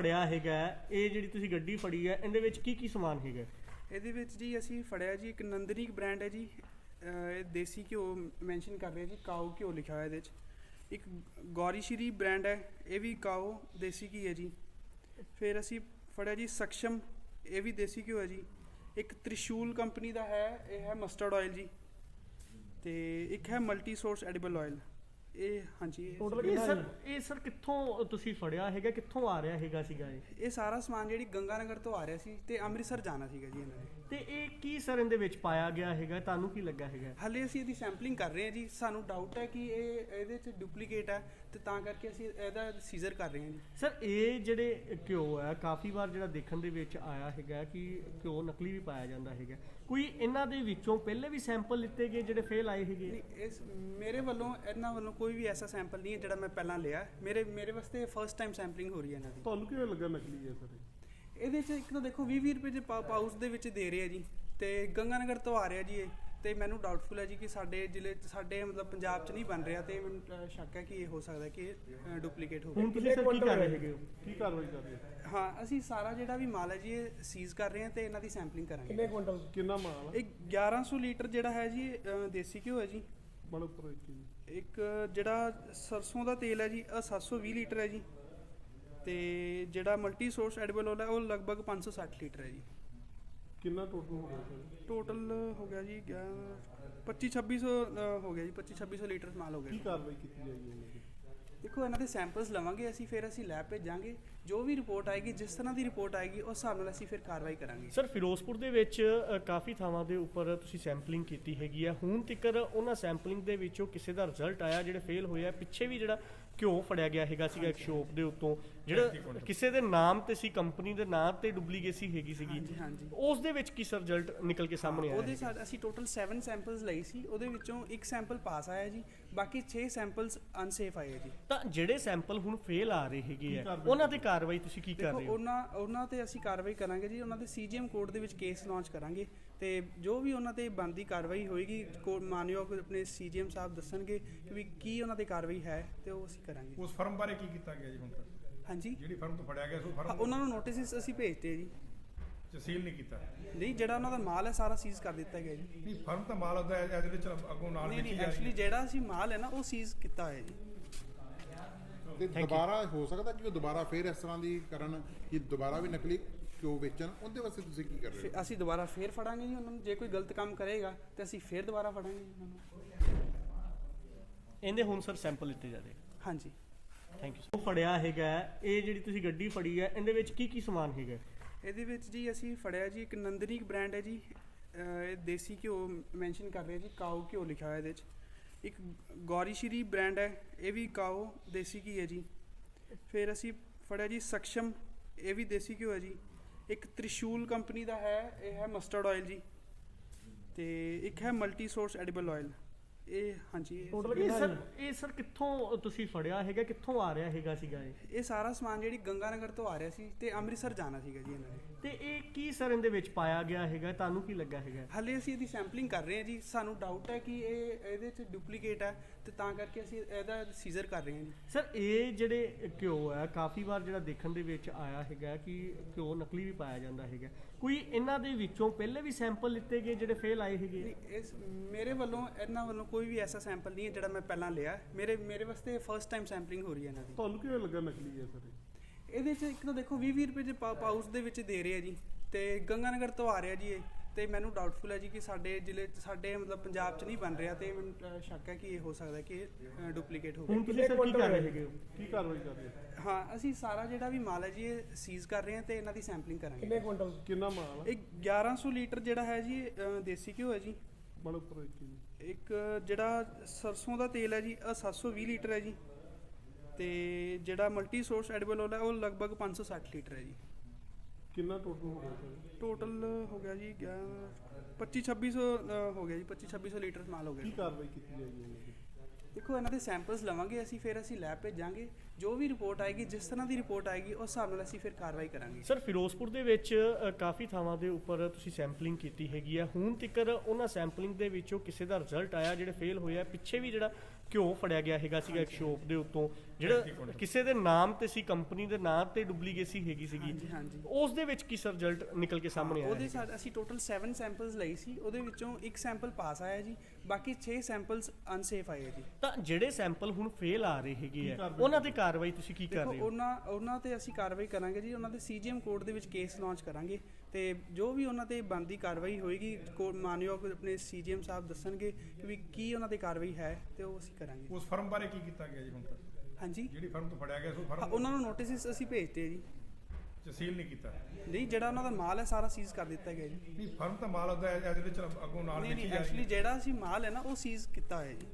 ਫੜਿਆ ਹੈਗਾ, ਇਹ ਜਿਹੜੀ ਤੁਸੀਂ ਗੱਡੀ ਫੜੀ ਹੈ, ਇਹਦੇ ਵਿੱਚ ਕੀ ਕੀ ਸਮਾਨ ਹੈਗਾ? ਇਹਦੇ ਵਿੱਚ ਜੀ ਅਸੀਂ ਫੜਿਆ ਜੀ, ਇੱਕ ਨੰਦਨੀ ਬ੍ਰਾਂਡ ਹੈ ਜੀ ਇਹ ਦੇਸੀ ਘਿਓ ਮੈਂਸ਼ਨ ਕਰ ਰਿਹਾ ਜੀ, ਕਾਓ ਘਿਓ ਲਿਖਿਆ ਹੋਇਆ ਇਹਦੇ 'ਚ ਇੱਕ ਗੌਰੀ ਸ਼੍ਰੀ ਬ੍ਰਾਂਡ ਹੈ, ਇਹ ਵੀ ਕਾਓ ਦੇਸੀ ਘੀ ਹੈ ਜੀ। ਫਿਰ ਅਸੀਂ ਫੜਿਆ ਜੀ ਸક્ષਮ ਇਹ ਵੀ ਦੇਸੀ ਘਿਓ ਹੈ ਜੀ। ਇੱਕ ਤ੍ਰਿਸ਼ੂਲ ਕੰਪਨੀ ਦਾ ਹੈ, ਇਹ ਹੈ ਮਸਟਰਡ ਆਇਲ ਜੀ। ਤੇ ਇੱਕ ਹੈ ਮਲਟੀ ਸੋਰਸ ਐਡੀਬਲ ਆਇਲ ਇਹ ਹਾਂਜੀ ਇਹ- ਇਹ ਸਰ ਇਹ ਸਰ ਕਿੱਥੋਂ ਤੁਸੀਂ ਫੜਿਆ ਹੈਗਾ ਕਿੱਥੋਂ ਆ ਰਿਹਾ ਹੈਗਾ ਸੀਗਾ ਇਹ? ਇਹ ਸਾਰਾ ਸਮਾਨ ਜਿਹੜੀ ਗੰਗਾਨਗਰ ਤੋਂ ਆ ਰਿਹਾ ਸੀ ਤੇ ਅੰਮ੍ਰਿਤਸਰ ਜਾਣਾ ਸੀਗਾ ਜੀ ਇਹਨਾਂ ਨੇ। ਤੇ ਇਹ ਕੀ ਸਰ ਇਹਦੇ ਵਿੱਚ ਪਾਇਆ ਗਿਆ ਹੈਗਾ? ਤੁਹਾਨੂੰ ਕੀ ਲੱਗਾ ਹੈਗਾ? ਹਲੇ ਅਸੀਂ ਇਹਦੀ ਸੈਂਪਲਿੰਗ ਕਰ ਰਹੇ ਹਾਂ ਜੀ। ਸਾਨੂੰ ਡਾਊਟ ਹੈ ਕਿ ਇਹ ਇਹਦੇ ਚ ਡੁਪਲੀਕੇਟ ਹੈ। ਤੇ ਤਾਂ ਕਰਕੇ ਅਸੀਂ ਇਹਦਾ ਸੀਜ਼ਰ ਕਰ ਰਹੇ ਹਾਂ ਜੀ। ਸਰ ਇਹ ਜਿਹੜੇ ਘਿਓ ਹੈ ਕਾਫੀ ਵਾਰ ਜਿਹੜਾ ਦੇਖਣ ਦੇ ਵਿੱਚ ਆਇਆ ਹੈਗਾ ਕਿ ਘਿਓ ਨਕਲੀ ਵੀ ਪਾਇਆ ਜਾਂਦਾ ਹੈਗਾ। ਕੋਈ ਇਹਨਾਂ ਦੇ ਵਿੱਚੋਂ ਪਹਿਲੇ ਵੀ ਸੈਂਪਲ ਲਿੱਤੇ ਗਏ ਜਿਹੜੇ ਫੇਲ ਆਏ ਹੈਗੇ? ਨਹੀਂ ਇਸ ਮੇਰੇ ਵੱਲੋਂ ਇਹਨਾਂ ਵੱਲੋਂ ਕੋਈ ਵੀ ਐਸਾ ਸੈਂਪਲ ਨਹੀਂ ਹੈ ਜਿਹੜਾ ਮੈਂ ਪਹਿਲਾਂ ਲਿਆ। ਮੇਰੇ ਮੇਰੇ ਵਾਸਤੇ ਫਰਸਟ ਟਾਈਮ ਸੈਂਪਲਿੰਗ ਹੋ ਰਹੀ ਹੈ ਇਹਨਾਂ ਦੀ। ਤੁਹਾਨੂੰ ਕਿਵੇਂ ਲੱਗਾ ਨਕਲੀ ਹੈ ਸਰ? ਇਹਦੇ ਚ ਇੱਕ ਤਾਂ ਦੇਖੋ 20 20 ਰੁਪਏ ਦੇ ਪਾ- ਪਾਊਚ ਦੇ ਵਿੱਚ ਦੇ ਰਹੇ ਆ ਜੀ। ਤੇ ਗੰਗਾਨਗਰ ਤੋਂ ਆ ਰਿਹਾ ਜੀ ਇਹ। ਤੇ ਮੈਨੂੰ ਡਾਊਟਫੁਲ ਹੈ ਜੀ ਕਿ ਸਾਡੇ ਜ਼ਿਲ੍ਹੇ 'ਚ ਸਾਡੇ ਮਤਲਬ ਪੰਜਾਬ 'ਚ ਨਹੀਂ ਬਣ ਰਿਹਾ ਤੇ ਮੈਨੂੰ ਸ਼ੱਕ ਹੈ ਕਿ ਇਹ ਹੋ ਸਕਦਾ ਕਿ ਡੁਪਲੀਕੇਟ ਹੋਵੇ ਹੁਣ ਤੁਸੀਂ ਸਰ ਕੀ ਕਰ ਰਹੇ ਹੈਗੇ ਹੋ? ਕੀ ਕਾਰਵਾਈ ਕਰ ਰਹੇ ਹੋ? ਹਾਂ ਅਸੀਂ ਸਾਰਾ ਜਿਹੜਾ ਵੀ ਮਾਲ ਹੈ ਜੀ ਇਹ ਸੀਜ਼ ਕਰ ਰਹੇ ਹਾਂ ਤੇ ਇਹਨਾਂ ਦੀ ਸੈਂਪਲਿੰਗ ਕਰਾਂਗੇ। ਕਿੰਨਾ ਮਾਲ ਹੈ ਇਹ 1100 ਲੀਟਰ ਜਿਹੜਾ ਹੈ ਜੀ ਦੇਸੀ ਘਿਓ ਹੈ ਜੀ। ਬੜਾ ਉੱਪਰ ਇੱਕ ਜਿਹੜਾ ਸਰਸੋਂ ਦਾ ਤੇਲ ਹੈ ਜੀ ਇਹ 720 ਲੀਟਰ ਹੈ ਜੀ। ਤੇ ਜਿਹੜਾ ਮਲਟੀ ਸੋਰਸ ਐਡੀਬਲ ਹੈ ਉਹ ਲਗਭਗ 560 ਲੀਟਰ ਹੈ ਜੀ। ਕਿੰਨਾ ਟੋਟਲ ਹੋ ਗਿਆ ਸਰ ਟੋਟਲ ਹੋ ਗਿਆ ਜੀ 25 2600 ਹੋ ਗਿਆ ਜੀ 25 2600 ਲੀਟਰ ਮਾਲ ਹੋ ਕੀ ਗਿਆ ਕਾਰਵਾਈ ਕੀਤੀ ਜਾਏਗੀ ਉਹਨਾਂ ਦੀ? ਦੇਖੋ ਇਹਨਾਂ ਦੇ ਸੈਂਪਲਸ ਲਵਾਂਗੇ ਅਸੀਂ ਫਿਰ ਅਸੀਂ ਲੈਬ ਭੇਜਾਂਗੇ। ਜੋ ਵੀ ਰਿਪੋਰਟ ਆਏਗੀ ਜਿਸ ਤਰ੍ਹਾਂ ਦੀ ਰਿਪੋਰਟ ਆਏਗੀ ਉਸ ਹਿਸਾਬ ਨਾਲ ਅਸੀਂ ਫਿਰ ਕਾਰਵਾਈ ਕਰਾਂਗੇ। ਸਰ ਫਿਰੋਜ਼ਪੁਰ ਦੇ ਵਿੱਚ ਕਾਫੀ ਥਾਵਾਂ ਦੇ ਉੱਪਰ ਤੁਸੀਂ ਸੈਂਪਲਿੰਗ ਕੀਤੀ ਹੈਗੀ ਆ। ਹੁਣ ਤੱਕਰ ਉਹਨਾਂ ਸੈਂਪਲਿੰਗ ਦੇ ਵਿੱਚੋਂ ਕਿਸੇ ਦਾ ਰਿਜ਼ਲਟ ਆਇਆ ਜਿਹੜੇ ਫੇਲ ਹੋਏ ਆ ਪਿੱਛੇ ਵੀ ਜਿਹੜਾ ਘਿਓ ਫੜਿਆ ਗਿਆ ਹੈਗਾ ਸੀਗਾ ਇੱਕ ਸ਼ੋਪ ਦੇ ਉੱਤੋਂ। ਜਿਹੜਾ ਕਿਸੇ ਦੇ ਨਾਮ ਤੇ ਸੀ ਕੰਪਨੀ ਦੇ ਨਾਮ ਤੇ ਡੁਪਲੀਕੇਸੀ ਹੈਗੀ ਸੀਗੀ। ਉਸ ਦੇ ਵਿੱਚ ਕੀ ਸਰ ਰਿਜ਼ਲਟ ਨਿਕਲ ਕੇ ਸਾਹਮਣੇ ਆਇਆ ਉਹਦੇ? ਸਾਡ ਅਸੀਂ ਟੋਟਲ 7 ਸੈਂਪਲਸ ਲਈ ਸੀ ਉਹਦੇ ਵਿੱਚੋਂ ਇੱਕ ਸੈਂਪਲ ਪਾਸ ਆਇਆ ਜੀ ਬਾਕੀ 6 ਸੈਂਪਲਸ ਅਨਸੇਫ ਆਏ ਜੀ। ਤਾਂ ਜਿਹੜੇ ਸੈਂਪਲ ਹੁਣ ਫੇਲ ਆ ਰਹੇ ਹੈਗੇ ਆ ਉਹਨਾਂ ਤੇ ਕਾਰਵਾਈ ਤੁਸੀਂ ਕੀ ਕਰ ਰਹੇ ਹੋ? ਉਹਨਾਂ ਉਹਨਾਂ ਤੇ ਅਸੀਂ ਕਾਰਵਾਈ ਕਰਾਂਗੇ ਜੀ ਉਹਨਾਂ ਦੇ ਸੀਜੀਐਮ ਕੋਰਟ ਦੇ ਵਿੱਚ ਕੇਸ ਲਾਂਚ ਕਰਾਂਗੇ। ਤੇ ਜੋ ਵੀ ਉਹਨਾਂ ਤੇ ਬੰਦੀ ਕਾਰਵਾਈ ਹੋਏਗੀ ਮਾਨਯੋਗ ਆਪਣੇ ਸੀਜੀਐਮ ਸਾਹਿਬ ਦੱਸਣਗੇ ਕਿ ਵੀ ਕੀ ਉਹਨਾਂ ਤੇ ਕਾਰਵਾਈ ਹੈ ਤੇ ਉਹ ਅਸੀਂ ਕਰਾਂਗੇ। ਉਸ ਫਰਮ ਬਾਰੇ ਕੀ ਕੀਤਾ ਗਿਆ ਜੀ ਹੁਣ ਤੱਕ? ਹਾਂਜੀ। ਜਿਹੜੀ ਫਰਮ ਤੋਂ ਫੜਿਆ ਗਿਆ ਸੋ ਫਰਮ ਉਹਨਾਂ ਨੂੰ ਨੋਟਿਸ ਅਸੀਂ ਭੇਜਤੇ ਜੀ। ਚ ਸੀਲ ਨਹੀਂ ਕੀਤਾ। ਨਹੀਂ ਜਿਹੜਾ ਉਹਨਾਂ ਦਾ ਮਾਲ ਹੈ ਸਾਰਾ ਸੀਜ਼ ਕਰ ਦਿੱਤਾ ਗਿਆ ਜੀ। ਨਹੀਂ ਫਰਮ ਤਾਂ ਮਾਲ ਹੁੰਦਾ ਇਹਦੇ ਵਿੱਚ ਅੱਗੋਂ ਨਾਲ ਨਹੀਂ ਵੇਚੀ ਨਹੀਂ ਐਕਚੁਅਲੀ ਜਿਹੜਾ ਅਸੀਂ ਮਾਲ ਹੈ ਨਾ ਉਹ ਸੀਜ਼ ਕੀਤਾ ਹੋਇਆ ਜੀ। ਤੇ ਦੁਬਾਰਾ ਹੋ ਸਕਦਾ ਕਿ ਉਹ ਦੁਬਾਰਾ ਫੇਰ ਇਸ ਤਰ੍ਹਾਂ ਦੀ ਕਰਨ ਕਿ ਦੁਬਾਰਾ ਵੀ ਨਕਲੀ ਕਿਉਂ ਵੇਚਣ ਉਹਦੇ ਵਾਸਤੇ ਤੁਸੀਂ ਕੀ ਕਰ ਰਹੇ ਹੋ? ਅਸੀਂ ਦੁਬਾਰਾ ਫੇਰ ਫੜਾਂਗੇ ਜੀ ਉਹਨਾਂ ਨੂੰ ਜੇ ਕੋਈ ਗਲਤ ਕੰਮ ਕਰੇਗਾ ਤੇ ਅਸੀਂ ਫੇਰ ਦੁਬਾਰਾ ਫੜਾਂਗੇ ਜੀ ਉਹਨਾਂ ਨੂੰ। ਇਹਦੇ ਹੁਣ ਸਰ ਸੈਂਪਲ ਲਿੱਤੇ ਜਾਦੇ ਹਾਂਜੀ। ਥੈਂਕ ਯੂ ਉਹ ਫੜਿਆ ਹੈਗਾ, ਇਹ ਜਿਹੜੀ ਤੁਸੀਂ ਗੱਡੀ ਫੜੀ ਹੈ, ਇਹਦੇ ਵਿੱਚ ਕੀ ਕੀ ਸਮਾਨ ਹੈਗਾ? ਇਹਦੇ ਵਿੱਚ ਜੀ ਅਸੀਂ ਫੜਿਆ ਜੀ, ਇੱਕ ਨੰਦਨੀ ਬ੍ਰਾਂਡ ਹੈ ਜੀ। ਇਹ ਦੇਸੀ ਘਿਓ ਮੈਂਸ਼ਨ ਕਰ ਰਹੇ ਜੀ, ਕਾਓ ਘਿਓ ਲਿਖਿਆ ਹੋਇਆ ਇਹਦੇ 'ਚ ਇੱਕ ਗੌਰੀ ਸ਼੍ਰੀ ਬ੍ਰਾਂਡ ਹੈ, ਇਹ ਵੀ ਕਾਓ ਦੇਸੀ ਘੀ ਹੈ ਜੀ। ਫਿਰ ਅਸੀਂ ਫੜਿਆ ਜੀ ਸક્ષਮ ਇਹ ਵੀ ਦੇਸੀ ਘਿਓ ਹੈ ਜੀ। ਇੱਕ ਤ੍ਰਿਸ਼ੂਲ ਕੰਪਨੀ ਦਾ ਹੈ, ਇਹ ਹੈ ਮਸਟਰਡ ਆਇਲ ਜੀ। ਤੇ ਇੱਕ ਹੈ ਮਲਟੀ ਸੋਰਸ ਐਡੀਬਲ ਆਇਲ ਇਹ ਹਾਂਜੀ ਇਹ- ਇਹ ਸਰ ਇਹ ਸਰ ਕਿੱਥੋਂ ਤੁਸੀਂ ਫੜਿਆ ਹੈਗਾ? ਕਿੱਥੋਂ ਆ ਰਿਹਾ ਹੈਗਾ ਸੀਗਾ ਇਹ? ਇਹ ਸਾਰਾ ਸਮਾਨ ਜਿਹੜੀ ਗੰਗਾਨਗਰ ਤੋਂ ਆ ਰਿਹਾ ਸੀ ਤੇ ਅੰਮ੍ਰਿਤਸਰ ਜਾਣਾ ਸੀਗਾ ਜੀ ਇਹਨਾਂ ਨੇ। ਤੇ ਇਹ ਕੀ ਸਰ ਇਹਦੇ ਵਿੱਚ ਪਾਇਆ ਗਿਆ ਹੈਗਾ? ਤੁਹਾਨੂੰ ਕੀ ਲੱਗਾ ਹੈਗਾ? ਹਲੇ ਅਸੀਂ ਇਹਦੀ ਸੈਂਪਲਿੰਗ ਕਰ ਰਹੇ ਹਾਂ ਜੀ। ਸਾਨੂੰ ਡਾਊਟ ਹੈ ਕਿ ਇਹ ਇਹਦੇ ਚ ਡੁਪਲੀਕੇਟ ਹੈ ਤੇ ਤਾਂ ਕਰਕੇ ਅਸੀਂ ਇਹਦਾ ਸੀਜ਼ਰ ਕਰ ਰਹੇ ਹਾਂ ਜੀ। ਸਰ ਇਹ ਜਿਹੜੇ ਘਿਓ ਹੈ ਕਾਫੀ ਵਾਰ ਜਿਹੜਾ ਦੇਖਣ ਦੇ ਵਿੱਚ ਆਇਆ ਹੈਗਾ ਕਿ ਘਿਓ ਨਕਲੀ ਵੀ ਪਾਇਆ ਜਾਂਦਾ ਹੈਗਾ। ਕੋਈ ਇਹਨਾਂ ਦੇ ਵਿੱਚੋਂ ਪਹਿਲੇ ਵੀ ਸੈਂਪਲ ਲਿੱਤੇ ਗਏ ਜਿਹੜੇ ਫੇਲ ਆਏ ਹੈਗੇ? ਨਹੀਂ ਇਸ ਮੇਰੇ ਵੱਲੋਂ ਇਹਨਾਂ ਵੱਲੋਂ ਕੋਈ ਵੀ ਐਸਾ ਸੈਂਪਲ ਨਹੀਂ ਹੈ ਜਿਹੜਾ ਮੈਂ ਪਹਿਲਾਂ ਲਿਆ। ਮੇਰੇ ਮੇਰੇ ਵਾਸਤੇ ਫਰਸਟ ਟਾਈਮ ਸੈਂਪਲਿੰਗ ਹੋ ਰਹੀ ਹੈ ਇਹਨਾਂ ਦੀ। ਤੁਹਾਨੂੰ ਕਿਵੇਂ ਲੱਗਾ ਨਕਲੀ ਹੈ ਸਰ ਇਹਦੇ ਚ ਇੱਕ ਤਾਂ ਦੇਖੋ 20 20 ਰੁਪਏ ਦੇ ਪਾ- ਪਾਊਚ ਦੇ ਵਿੱਚ ਦੇ ਰਹੇ ਆ ਜੀ। ਤੇ ਗੰਗਾਨਗਰ ਤੋਂ ਆ ਰਿਹਾ ਜੀ ਇਹ। ਤੇ ਮੈਨੂੰ ਡਾਊਟਫੁਲ ਹੈ ਜੀ ਕਿ ਸਾਡੇ ਜ਼ਿਲ੍ਹੇ 'ਚ ਸਾਡੇ ਮਤਲਬ ਪੰਜਾਬ 'ਚ ਨਹੀਂ ਬਣ ਰਿਹਾ ਤੇ ਮੈਨੂੰ ਅ, ਸ਼ੱਕ ਹੈ ਕਿ ਇਹ ਹੋ ਸਕਦਾ ਕਿ ਡੁਪਲੀਕੇਟ ਹੋਵੇ ਹੁਣ ਤੁਸੀਂ ਸਰ ਕੀ ਕਰ ਰਹੇ ਹੈਗੇ ਹੋ? ਕੀ ਕਾਰਵਾਈ ਕਰ ਰਹੇ ਹੋ? ਹਾਂ ਅਸੀਂ ਸਾਰਾ ਜਿਹੜਾ ਵੀ ਮਾਲ ਹੈ ਜੀ ਇਹ ਸੀਜ਼ ਕਰ ਰਹੇ ਹਾਂ ਤੇ ਇਹਨਾਂ ਦੀ ਸੈਂਪਲਿੰਗ ਕਰਾਂਗੇ। ਕਿੰਨਾ ਮਾਲ ਹੈ ਇਹ 1100 ਲੀਟਰ ਜਿਹੜਾ ਹੈ ਜੀ ਅ, ਦੇਸੀ ਘਿਓ ਹੈ ਜੀ। ਬੜਾ ਉੱਪਰ ਇੱਕ ਜੀ। ਇੱਕ ਜਿਹੜਾ ਸਰਸੋਂ ਦਾ ਤੇਲ ਹੈ ਜੀ ਇਹ 720 ਲੀਟਰ ਹੈ ਜੀ। ਤੇ ਜਿਹੜਾ ਮਲਟੀ ਸੋਰਸ ਐਡੀਬਲ ਆਇਲ ਹੈ ਉਹ ਲਗਭਗ 560 ਲੀਟਰ ਹੈ ਜੀ। ਕਿੰਨਾ ਟੋਟਲ ਹੋ ਗਿਆ ਸਰ? ਟੋਟਲ ਹੋ ਗਿਆ ਜੀ 25 2600 ਹੋ ਗਿਆ ਜੀ 25 2600 ਲੀਟਰ ਮਾਲ ਹੋ ਕੀ ਗਿਆ ਕਾਰਵਾਈ ਕੀਤੀ ਜਾਏਗੀ ਦੇਖੋ ਇਹਨਾਂ ਦੇ ਸੈਂਪਲਸ ਲਵਾਂਗੇ ਅਸੀਂ ਫਿਰ ਅਸੀਂ ਲੈਬ ਭੇਜਾਂਗੇ। ਜੋ ਵੀ ਰਿਪੋਰਟ ਆਏਗੀ ਜਿਸ ਤਰ੍ਹਾਂ ਦੀ ਰਿਪੋਰਟ ਆਏਗੀ ਉਸ ਹਿਸਾਬ ਨਾਲ ਅਸੀਂ ਫਿਰ ਕਾਰਵਾਈ ਕਰਾਂਗੇ। ਸਰ ਫਿਰੋਜ਼ਪੁਰ ਦੇ ਵਿੱਚ ਅ, ਕਾਫੀ ਥਾਵਾਂ ਦੇ ਉੱਪਰ ਤੁਸੀਂ ਸੈਂਪਲਿੰਗ ਕੀਤੀ ਹੈਗੀ ਆ। ਹੁਣ ਤੱਕ ਉਹਨਾਂ ਸੈਂਪਲਿੰਗ ਦੇ ਵਿੱਚੋਂ ਕਿਸੇ ਦਾ ਰਿਜ਼ਲਟ ਆਇਆ ਜਿਹੜੇ ਫੇਲ ਹੋਏ ਆ ਪਿੱਛੇ ਵੀ ਜਿਹੜਾ ਘਿਓ ਫੜਿਆ ਗਿਆ ਹੈਗਾ ਸੀਗਾ ਇੱਕ ਸ਼ੋਪ ਦੇ ਉੱਤੋਂ ਜਿਹੜਾ ਕਿਸੇ ਦੇ ਨਾਮ ਤੇ ਸੀ ਕੰਪਨੀ ਦੇ ਨਾਮ ਤੇ ਡੁਪਲੀਕੇਸੀ ਹੈਗੀ ਸੀਗੀ। ਹਾਂਜੀ ਹਾਂਜੀ। ਉਸ ਦੇ ਵਿੱਚ ਕੀ ਸਰ ਰਿਜ਼ਲਟ ਨਿਕਲ ਕੇ ਸਾਹਮਣੇ ਆਇਆ ਉਹਦੇ? ਸਾਡ ਅਸੀਂ ਟੋਟਲ 7 ਸੈਂਪਲਸ ਲਈ ਸੀ। ਉਹਦੇ ਵਿੱਚੋਂ ਇੱਕ ਸੈਂਪਲ ਪਾਸ ਆਇਆ ਜੀ। ਬਾਕੀ 6 ਸੈਂਪਲਸ ਅਨਸੇਫ ਆਏ ਆ ਜੀ ਤਾਂ ਜਿਹੜੇ ਸੈਂਪਲ ਹੁਣ ਫੇਲ ਆ ਰਹੇ ਹੈਗੇ ਆ ਉਹਨਾਂ ਤੇ ਕਾਰਵਾਈ ਤੁਸੀਂ ਕੀ ਕਰ ਰਹੇ ਹੋ? ਉਹਨਾਂ ਉਹਨਾਂ ਤੇ ਅਸੀਂ ਕਾਰਵਾਈ ਕਰਾਂਗੇ ਜੀ ਉਹਨਾਂ ਦੇ ਸੀਜੀਐਮ ਕੋਡ ਦੇ ਵਿੱਚ ਕੇਸ ਲਾਂਚ ਕਰਾਂਗੇ। ਤੇ ਜੋ ਵੀ ਉਹਨਾਂ ਤੇ ਬੰਦੀ ਕਾਰਵਾਈ ਹੋਏਗੀ ਕੋ- ਮਾਨਯੋਗ ਆਪਣੇ ਸੀਜੀਐਮ ਸਾਹਿਬ ਦੱਸਣਗੇ ਕਿ ਵੀ ਕੀ ਉਹਨਾਂ ਤੇ ਕਾਰਵਾਈ ਹੈ ਤੇ ਉਹ ਅਸੀਂ ਕਰਾਂਗੇ। ਉਸ ਫਰਮ ਬਾਰੇ ਕੀ ਕੀਤਾ ਗਿਆ ਜੀ ਹੁਣ ਤੱਕ? ਹਾਂਜੀ। ਜਿਹੜੀ ਫਰਮ ਤੋਂ ਫੜਿਆ ਗਿਆ ਸੀ ਫਰਮ ਉਹਨਾਂ ਨੂੰ ਨੋਟਿਸ ਅਸੀਂ ਭੇਜਤੇ ਜੀ। ਚ ਸੀਲ ਨਹੀਂ ਕੀਤਾ? ਨਹੀਂ ਜਿਹੜਾ ਉਹਨਾਂ ਦਾ ਮਾਲ ਹੈ ਸਾਰਾ ਸੀਜ਼ ਕਰ ਦਿੱਤਾ ਗਿਆ ਜੀ। ਨਹੀਂ ਫਰਮ ਤਾਂ ਮਾਲ ਉਹਦਾ ਇਹਦੇ ਵਿੱਚ ਅੱਗੋਂ ਨਾਲ ਨਹੀਂ ਨਹੀਂ ਐਕਚੁਅਲੀ ਹੈ। ਜਿਹੜਾ ਅਸੀਂ ਮਾਲ ਹੈ ਨਾ ਉਹ ਸੀਜ਼ ਕੀਤਾ ਹੋਇਆ ਜੀ।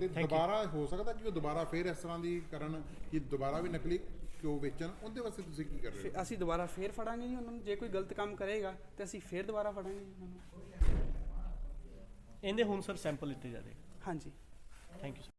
ਤੇ ਦੁਬਾਰਾ ਹੋ ਸਕਦਾ ਕਿ ਉਹ ਦੁਬਾਰਾ ਫੇਰ ਇਸ ਤਰ੍ਹਾਂ ਦੀ ਕਰਨ ਕਿ ਦੁਬਾਰਾ ਵੀ ਨਕਲੀ ਘਿਓ ਵੇਚਣ? ਉਹਦੇ ਵਾਸਤੇ ਤੁਸੀਂ ਕੀ ਕਰ ਰਹੇ ਹੋ? ਅਸੀਂ ਦੁਬਾਰਾ ਫੇਰ ਫੜਾਂਗੇ ਜੀ ਉਹਨਾਂ ਨੂੰ। ਜੇ ਕੋਈ ਗਲਤ ਕੰਮ ਕਰੇਗਾ ਤੇ ਅਸੀਂ ਫੇਰ ਦੁਬਾਰਾ ਫੜਾਂਗੇ ਜੀ ਉਹਨਾਂ ਨੂੰ। ਇਹਦੇ ਹੁਣ ਸਰ ਸੈਂਪਲ ਲਿੱਤੇ ਜਾ ਰਹੇ। ਹਾਂਜੀ। Thank you